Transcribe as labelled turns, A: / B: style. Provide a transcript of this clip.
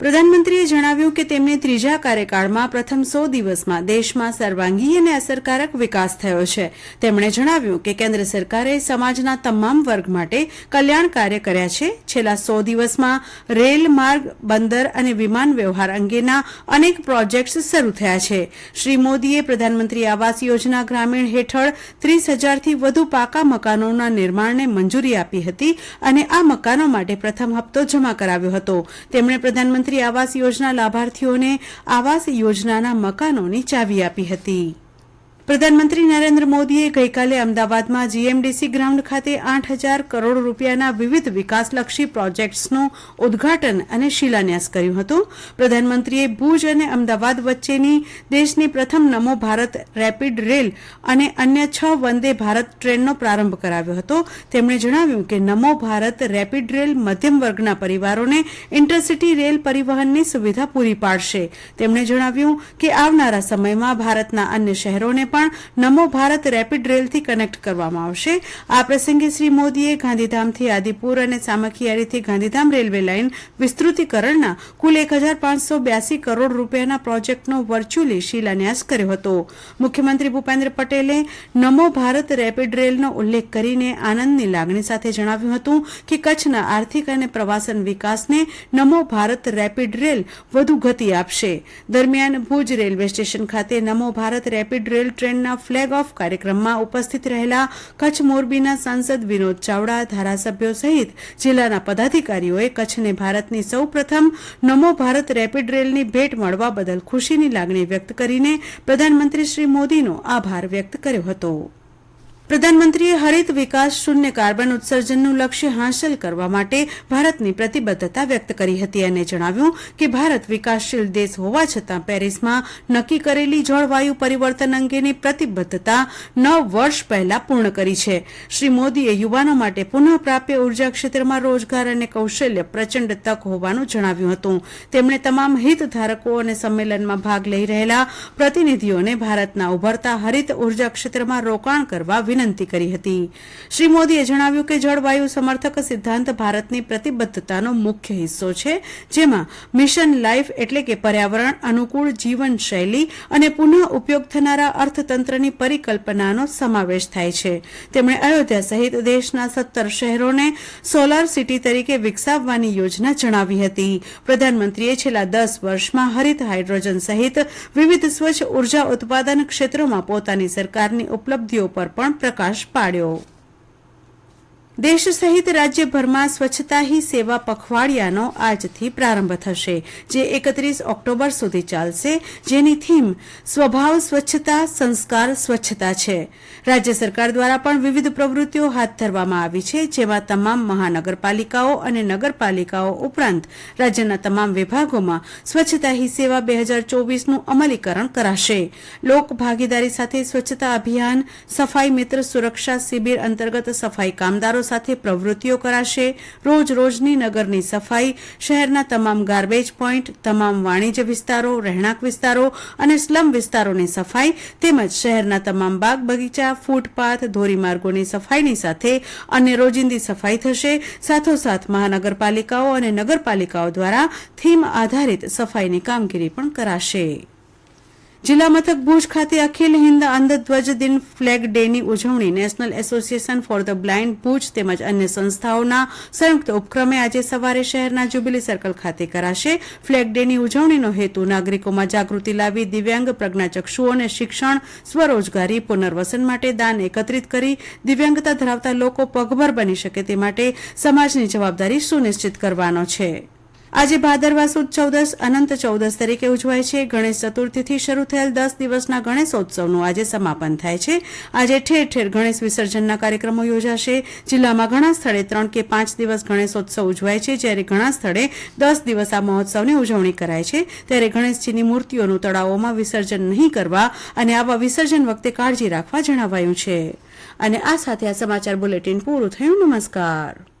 A: પ્રધાનમંત્રીએ જણાવ્યું કે તેમને ત્રીજા કાર્યકાળમાં પ્રથમ સો દિવસમાં દેશમાં સર્વાંગી અને અસરકારક વિકાસ થયો છે. તેમણે જણાવ્યું કે કેન્દ્ર સરકારે સમાજના તમામ વર્ગ માટે કલ્યાણ કાર્ય કર્યા છે. છેલ્લા સો દિવસમાં રેલ માર્ગ, બંદર અને વિમાન વ્યવહાર અંગેના અનેક પ્રોજેક્ટ્સ શરૂ થયા છે. શ્રી મોદીએ પ્રધાનમંત્રી આવાસ યોજના ગ્રામીણ હેઠળ ત્રીસ હજારથી વધુ પાકા મકાનોના નિર્માણને મંજૂરી આપી હતી અને આ મકાનો માટે પ્રથમ હપ્તો જમા કરાવ્યો હતો. તેમણે પ્રધાનમંત્રી આવાસ યોજના લાભાર્થીઓને આવાસ યોજનાના મકાનોની ચાવી આપી હતી. પ્રધાનમંત્રી નરેન્દ્ર મોદીએ ગઈકાલે અમદાવાદમાં જીએમડીસી ગ્રાઉન્ડ ખાતે આઠ હજાર કરોડ રૂપિયાના વિવિધ વિકાસલક્ષી પ્રોજેક્ટ્સનું ઉદઘાટન અને શિલાન્યાસ કર્યું હતું. પ્રધાનમંત્રીએ ભુજ અને અમદાવાદ વચ્ચેની દેશની પ્રથમ નમો ભારત રેપિડ રેલ અને અન્ય છ વંદે ભારત ટ્રેનનો પ્રારંભ કરાવ્યો હતો. તેમણે જણાવ્યું કે નમો ભારત રેપિડ રેલ મધ્યમ વર્ગના પરિવારોને ઇન્ટરસિટી રેલ પરિવહનની સુવિધા પૂરી પાડશે. તેમણે જણાવ્યું કે આવનારા સમયમાં ભારતના અન્ય શહેરોને પણ નમો ભારત રેપિડ રેલથી કનેક્ટ કરવામાં આવશે. આ પ્રસંગે શ્રી મોદીએ ગાંધીધામથી આદિપુર અને સામખિયારીથી ગાંધીધામ રેલવે લાઇન વિસ્તૃતિકરણના કુલ એક હજાર પાંચસો કરોડ રૂપિયાના પ્રોજેક્ટનો વર્ચ્યુઅલી શિલાન્યાસ કર્યો હતો. મુખ્યમંત્રી ભૂપેન્દ્ર પટેલે નમો ભારત રેપિડ રેલનો ઉલ્લેખ કરીને આનંદની લાગણી સાથે જણાવ્યું હતું કે કચ્છના આર્થિક અને પ્રવાસન વિકાસને નમો ભારત રેપિડ રેલ વધુ ગતિ આપશે. દરમિયાન ભુજ રેલવે સ્ટેશન ખાતે નમો ભારત રેપિડ રેલ ટ્રેનના ફ્લેગ ઓફ કાર્યક્રમમાં ઉપસ્થિત રહેલા કચ્છ મોરબીના સાંસદ વિનોદ ચાવડા, ધારાસભ્યો સહિત જિલ્લાના પદાધિકારીઓએ કચ્છને ભારતની સૌપ્રથમ નમો ભારત રેપિડ રેલની ભેટ મળવા બદલ ખુશીની લાગણી વ્યક્ત કરીને પ્રધાનમંત્રી શ્રી મોદીનો આભાર વ્યક્ત કર્યો હતો. પ્રધાનમંત્રીએ હરિત વિકાસ શૂન્ય કાર્બન ઉત્સર્જનનું લક્ષ્ય હાંસલ કરવા માટે ભારતની પ્રતિબદ્ધતા વ્યક્ત કરી હતી અને જણાવ્યું કે ભારત વિકાસશીલ દેશ હોવા છતાં પેરિસમાં નક્કી કરેલી જળવાયુ પરિવર્તન અંગેની પ્રતિબદ્ધતા નવ વર્ષ પહેલા પૂર્ણ કરી છે. શ્રી મોદીએ યુવાનો માટે પુનઃપ્રાપ્ય ઊર્જા ક્ષેત્રમાં રોજગાર અને કૌશલ્ય પ્રચંડ તક હોવાનું જણાવ્યું હતું. તેમણે તમામ હિતધારકો અને સંમેલનમાં ભાગ લઈ રહેલા પ્રતિનિધિઓને ભારતના ઉભરતા હરિત ઊર્જા ક્ષેત્રમાં રોકાણ કરવા વિનંતી કરી હતી. શ્રી મોદીએ જણાવ્યું કે જળવાયુ સમર્થક સિદ્ધાંત ભારતની પ્રતિબદ્ધતાનો મુખ્ય હિસ્સો છે, જેમાં મિશન લાઇફ એટલે કે પર્યાવરણ, અનુકૂળ જીવનશૈલી અને પુનઃ ઉપયોગ થનારા અર્થતંત્રની પરિકલ્પનાનો સમાવેશ થાય છે. તેમણે અયોધ્યા સહિત દેશના સત્તર શહેરોને સોલાર સિટી તરીકે વિકસાવવાની યોજના જણાવી હતી. પ્રધાનમંત્રીએ છેલ્લા દસ વર્ષમાં હરિત હાઇડ્રોજન સહિત વિવિધ સ્વચ્છ ઊર્જા ઉત્પાદન ક્ષેત્રોમાં પોતાની સરકારની ઉપલબ્ધિઓ પર પણ પ્રકાશ પાડ્યો દેશ સહિત રાજ્યભરમાં સ્વચ્છતા હી સેવા પખવાડિયાનો આજથી પ્રારંભ થશે, જે એકત્રીસ ઓક્ટોબર સુધી ચાલશે. જેની થીમ, સ્વભાવ સ્વચ્છતા, સંસ્કાર સ્વચ્છતા છે. રાજ્ય સરકાર દ્વારા પણ વિવિધ પ્રવૃત્તિઓ હાથ ધરવામાં આવી છે, જેમાં તમામ મહાનગરપાલિકાઓ અને નગરપાલિકાઓ ઉપરાંત રાજ્યના તમામ વિભાગોમાં સ્વચ્છતા હી સેવા બે હજાર ચોવીસનું અમલીકરણ કરાશે. લોક ભાગીદારી સાથે સ્વચ્છતા અભિયાન, સફાઈ મિત્ર સુરક્ષા શિબિર અંતર્ગત સફાઈ કામદારો સાથે પ્રવૃત્તિઓ કરાશે. રોજ રોજની નગરની સફાઈ, શહેરના તમામ ગાર્બેજ પોઈન્ટ તમામ વાણિજ્ય વિસ્તારો, રહેણાંક વિસ્તારો અને સ્લમ વિસ્તારોની સફાઈ તેમજ શહેરના તમામ બાગ બગીચા ફૂટપાથ ધોરીમાર્ગોની સફાઈની સાથે અન્ય રોજિંદી સફાઈ થશે. સાથોસાથ મહાનગરપાલિકાઓ અને નગરપાલિકાઓ દ્વારા થીમ આધારિત સફાઈની કામગીરી પણ કરાશે. જિલ્લા મથક ભુજ ખાતે અખિલ હિન્દ અંધધ્વજ દિન ફ્લેગ ડેની ઉજવણી national association for the blind Bhuj તેમજ અન્ય સંસ્થાઓના સંયુક્ત ઉપક્રમે આજે સવારે શહેરના જ્યુબિલી સર્કલ ખાતે કરાશે. ફ્લેગ ડેની ઉજવણીનો હેતુ નાગરિકોમાં જાગૃતિ લાવી દિવ્યાંગ પ્રજ્ઞાચક્ષુઓને શિક્ષણ, સ્વરોજગારી, પુનર્વસન માટે દાન એકત્રિત કરી, દિવ્યાંગતા ધરાવતા લોકો પગભર બની શકે તે માટે સમાજની જવાબદારી સુનિશ્ચિત કરવાનો છે. આજે ભાદરવા સુદ ચૌદસ, અનંત ચૌદસ તરીકે ઉજવાય છે. ગણેશ ચતુર્થીથી શરૂ થયેલ દસ દિવસના ગણેશોત્સવનું આજે સમાપન થાય છે. આજે ઠેર ઠેર ગણેશ વિસર્જનના કાર્યક્રમો યોજાશે. જિલ્લામાં ઘણા સ્થળે ત્રણ કે પાંચ દિવસ ગણેશોત્સવ ઉજવાય છે. જ્યારે ઘણા સ્થળે દસ દિવસ આ મહોત્સવની ઉજવણી કરાય છે. ત્યારે ગણેશજીની મૂર્તિઓનું તળાવોમાં વિસર્જન નહીં કરવા અને આવા વિસર્જન વખતે કાળજી રાખવા જણાવાયું છે. અને આ સાથે આ સમાચાર બુલેટિન પૂરું થયું. નમસ્કાર.